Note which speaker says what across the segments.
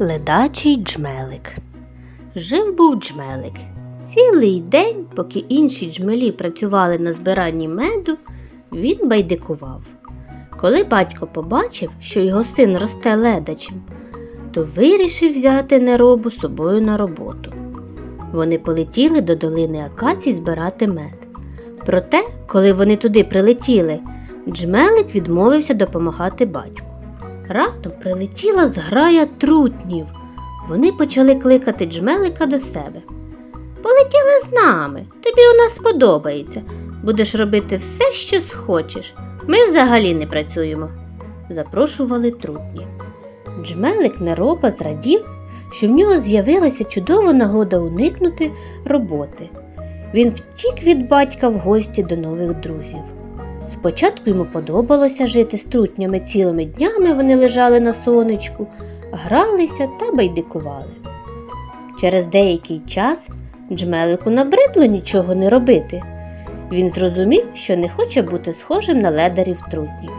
Speaker 1: Ледачий джмелик. Жив був джмелик. Цілий день, поки інші джмелі працювали на збиранні меду, він байдикував. Коли батько побачив, що його син росте ледачем, то вирішив взяти неробу собою на роботу. Вони полетіли до долини Акацій збирати мед. Проте, коли вони туди прилетіли, джмелик відмовився допомагати батьку. Раптом прилетіла зграя трутнів. Вони почали кликати джмелика до себе. Полетіли з нами, тобі у нас сподобається. Будеш робити все, що схочеш. Ми взагалі не працюємо. Запрошували трутні. Джмелик нероба зрадів, що в нього з'явилася чудова нагода уникнути роботи. Він втік від батька в гості до нових друзів. Спочатку йому подобалося жити з трутнями цілими днями вони лежали на сонечку, гралися та байдикували. Через деякий час джмелику набридло нічого не робити. Він зрозумів, що не хоче бути схожим на ледарів трутнів,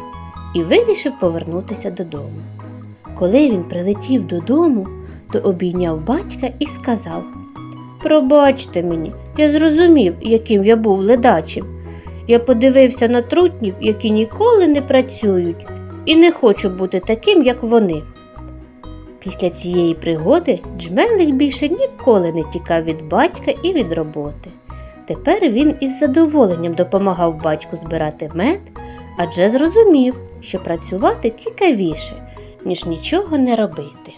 Speaker 1: і вирішив повернутися додому. Коли він прилетів додому, то обійняв батька і сказав Пробачте мені, я зрозумів, яким я був ледачим. Я подивився на трутнів, які ніколи не працюють, і не хочу бути таким, як вони. Після цієї пригоди Джмелик більше ніколи не тікав від батька і від роботи. Тепер він із задоволенням допомагав батьку збирати мед, адже зрозумів, що працювати цікавіше, ніж нічого не робити.